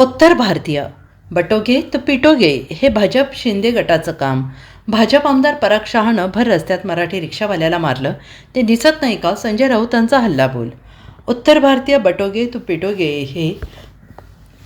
उत्तर भारतीय. बटोगे तर पिटोगे हे भाजप शिंदे गटाचं काम. भाजप आमदार पराग शहानं भर रस्त्यात मराठी रिक्षावाल्याला मारलं. ते दिसत नाही का? संजय राऊतांचा हल्लाबोल. उत्तर भारतीय बटोगे तू पिटोगे हे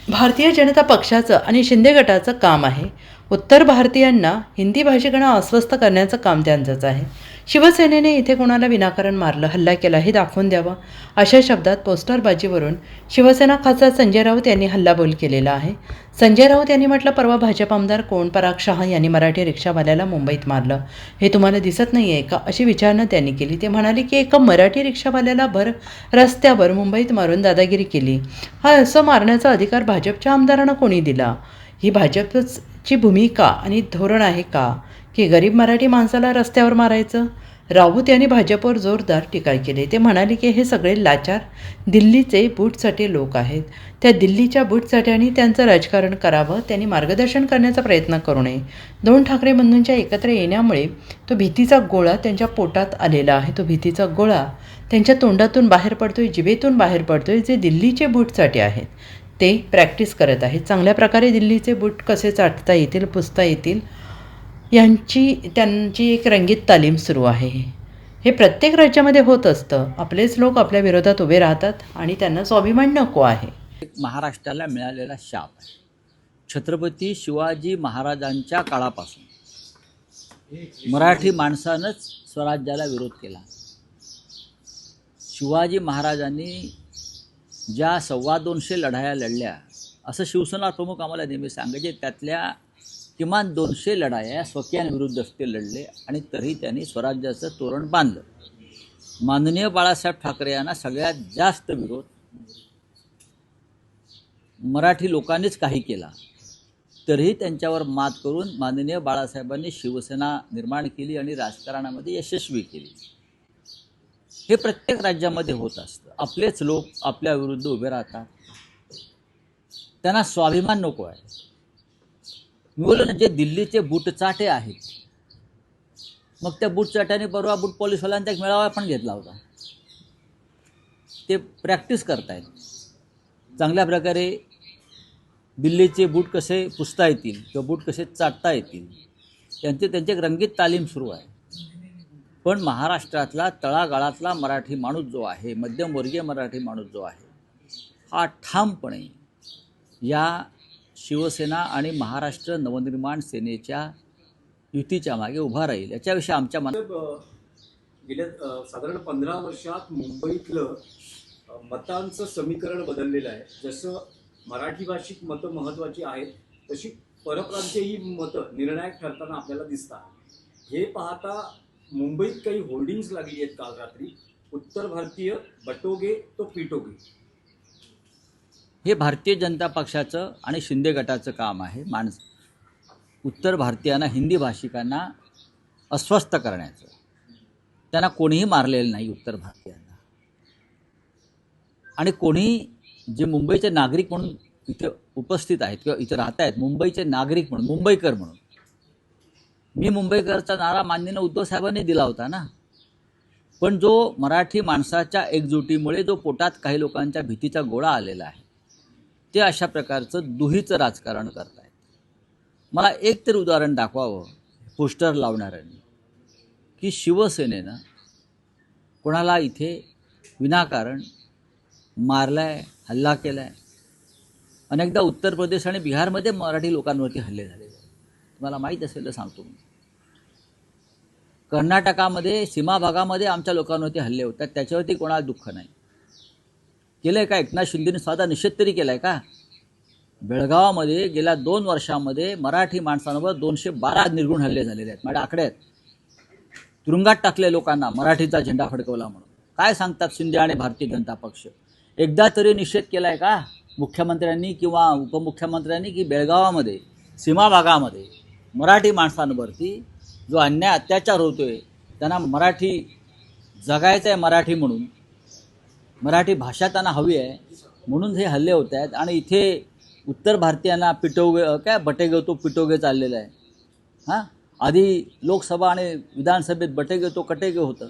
भारतीय जनता पक्षाचं आणि शिंदे गटाचं काम आहे. उत्तर भारतीयांना हिंदी भाषिकांना अस्वस्थ करण्याचं काम त्यांचंच आहे. शिवसेनेने इथे कोणाला विनाकारण मारलं हल्ला केला हे दाखवून द्यावं अशा शब्दात पोस्टरबाजीवरून शिवसेना खासदार संजय राऊत यांनी हल्लाबोल केलेला आहे. संजय राऊत यांनी म्हटलं परवा भाजप आमदार कोण? पराग शहा यांनी मराठी रिक्षावाल्याला मुंबईत मारलं. हे तुम्हाला दिसत नाही आहे का? अशी विचारणा त्यांनी केली. ते म्हणाले की एका मराठी रिक्षावाल्याला भर रस्त्यावर मुंबईत मारून दादागिरी केली. हा असं मारण्याचा अधिकार भाजपच्या आमदारांना कोणी दिला? ही भाजपच ची भूमिका आणि धोरण आहे का? की गरीब मराठी माणसाला रस्त्यावर मारायचं? राऊत यांनी भाजपवर जोरदार टीका केली. ते म्हणाले की हे सगळे लाचार दिल्लीचे बूटसाठी लोक आहेत. त्या दिल्लीच्या बूटसाठ्याने त्यांचं राजकारण करावं त्यांनी मार्गदर्शन करण्याचा प्रयत्न करू नये. दोन ठाकरे बंधूंच्या एकत्र येण्यामुळे तो भीतीचा गोळा त्यांच्या पोटात आलेला आहे. तो भीतीचा गोळा त्यांच्या तोंडातून बाहेर पडतोय जिभेतून बाहेर पडतोय जे दिल्लीचे बूटसाठी आहेत. ते प्रॅक्टिस करत आहेत चांगल्या प्रकारे दिल्लीचे बूट कसे चाटता येतील पुसता येतील यांची त्यांची एक रंगीत तालीम सुरू आहे. हे प्रत्येक राज्यामध्ये होत असतं. आपलेच लोक आपल्या विरोधात उभे राहतात आणि त्यांना स्वाभिमान नको आहे. एक महाराष्ट्राला मिळालेला शाप आहे. छत्रपती शिवाजी महाराजांच्या काळापासून मराठी माणसानंच स्वराज्याला विरोध केला. शिवाजी महाराजांनी ज्या सव्वा दोनशे लढाया लढल्या असं शिवसेना प्रमुख आम्हाला नेहमी सांगायचे त्यातल्या किमान दोनशे लढाया स्वकीयांविरुद्ध ते लढले आणि तरी त्यांनी स्वराज्याचं तोरण बांधलं. माननीय बाळासाहेब ठाकरे यांना सगळ्यात जास्त विरोध मराठी लोकांनीच काही केला. तरीही त्यांच्यावर मात करून माननीय बाळासाहेबांनी शिवसेना निर्माण केली आणि राजकारणामध्ये यशस्वी केली. हे प्रत्येक राज्यामध्ये होत असतं. आपलेच लोक आपल्या विरुद्ध उभे राहतात. त्यांना स्वाभिमान नको आहे. मी बोललो जे दिल्लीचे बुटचाटे आहेत मग त्या बुटचाट्याने परवा बुट पोलीसवाल्यांचा एक मेळावा पण घेतला होता. ते प्रॅक्टिस करतायत. चांगल्या प्रकारे दिल्लीचे बूट कसे पुसता येतील किंवा बूट कसे चाटता येतील त्यांचे त्यांची एक रंगीत तालीम सुरू आहे. पण महाराष्ट्रातला तळागाळातला मराठी माणूस जो आहे मध्यमवर्गीय मराठी माणूस जो आहे हा ठामपणे या शिवसेना आणि महाराष्ट्र नवनिर्माण सेनेच्या युतीच्या मागे उभा राहील याच्याविषयी आमच्या मनात गेल्या साधारण पंधरा वर्षात मुंबईतलं मतांचं समीकरण बदललेलं आहे. जसं मराठी भाषिक मतं महत्त्वाची आहेत तशी परप्रांतीय ही मतं निर्णायक ठरताना आपल्याला दिसतात. हे पाहता मुंबईत काही होल्डिंग्स लागली आहेत काल रात्री. उत्तर भारतीय बटोगे तो पिटोगे. हे भारतीय जनता पक्षाचं आणि शिंदे गटाचं काम आहे. माणस उत्तर भारतीयांना हिंदी भाषिकांना अस्वस्थ करण्याचं. त्यांना कोणीही मारलेलं नाही उत्तर भारतीयांना. आणि कोणी जे मुंबईचे नागरिक म्हणून इथे उपस्थित आहेत किंवा इथे राहत आहेत मुंबईचे नागरिक म्हणून मुंबईकर म्हणून मी मुंबईकरचा नारा माननीय उद्धव साहेबांनी दिला होता ना. पण जो मराठी माणसाच्या एकजुटीमुळे जो पोटात काही लोकांच्या भीतीचा गोळा आलेला आहे ते अशा प्रकारचं दुहीचं राजकारण करतायत. मला एक तरी उदाहरण दाखवावं पोस्टर लावणाऱ्यांनी. की शिवसेनेनं कोणाला इथे विनाकारण मारलाय हल्ला केलाय. अनेकदा उत्तर प्रदेश आणि बिहारमध्ये मराठी लोकांवरती हल्ले झाले तुम्हाला माहीत असेल तर सांगतो मी. कर्नाटकामध्ये सीमा भागामध्ये आमच्या लोकांवरती हल्ले होतात. त्याच्यावरती कोणाला दुःख नाही. केलं आहे का? एकनाथ शिंदेने साधा निषेध तरी केला आहे का? बेळगावामध्ये गेल्या दोन वर्षामध्ये मराठी माणसांवर दोनशे बारा निर्गुण हल्ले झालेले आहेत. माझ्या आकडे आहेत. तुरुंगात टाकले लोकांना मराठीचा झेंडा फडकवला म्हणून. काय सांगतात शिंदे आणि भारतीय जनता पक्ष? एकदा तरी निषेध केला आहे का? मुख्यमंत्र्यांनी किंवा उपमुख्यमंत्र्यांनी की बेळगावामध्ये सीमा भागामध्ये मराठी माणसांवरती जो अन्याय अत्याचार होतो आहे त्यांना मराठी जगायचं आहे मराठी म्हणून. मराठी भाषा त्यांना हवी आहे. म्हणून हे हल्ले होत आहेत. आणि इथे उत्तर भारतीयांना पिटोगे काय बटेगे तो पिटोगे चाललेलं आहे. हां? आधी लोकसभा आणि विधानसभेत बटेगे तो कटेगे होतं.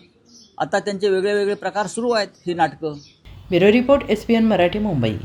आता त्यांचे वेगळे वेगळे प्रकार सुरू आहेत ही नाटकं. Bureau report S P N Marathi Mumbai.